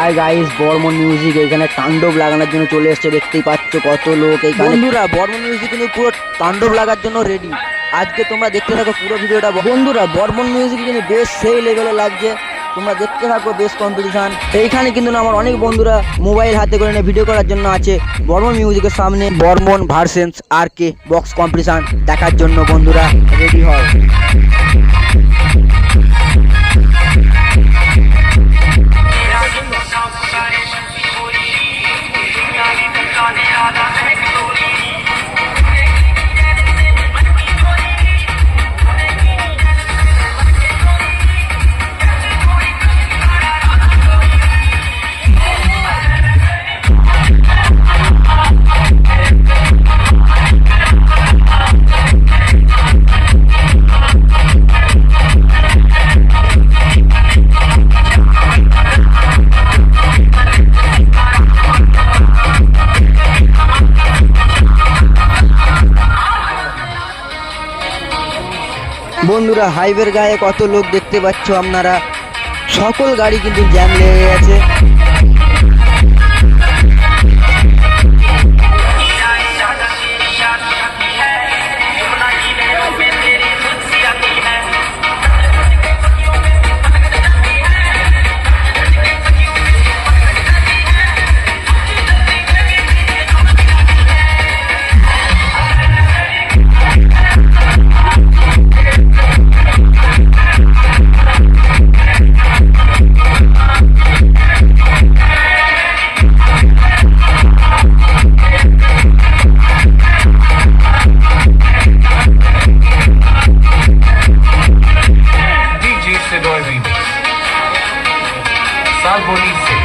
Hi guys Barman music এখানে তাণ্ডব লাগানোর জন্য চলে এসেছে, দেখতেই পাচ্ছ কত লোক এই বন্ধুরা বর্মন মিউজিক কিন্তু পুরো তাণ্ডব লাগার জন্য রেডি আজকে তোমরা দেখতে থাকো পুরো ভিডিওটা। বন্ধুরা বর্মন মিউজিক কিন্তু বেশ সেই লেভেলে লাগছে। তোমরা দেখতে থাকো বেশ কম্পিটিশন এইখানে কিন্তু আমার অনেক বন্ধুরা মোবাইল হাতে করে নিয়ে ভিডিও করার জন্য আছে। বর্মন মিউজিকের সামনে Barman versus R K box competition দেখার জন্য বন্ধুরা রেডি হয় বন্ধুরা হাইওয়ের গায়ে কত লোক দেখতে পাচ্ছ আপনারা? সকল গাড়ি কিন্তু জ্যাম লেগে গেছে। bonito.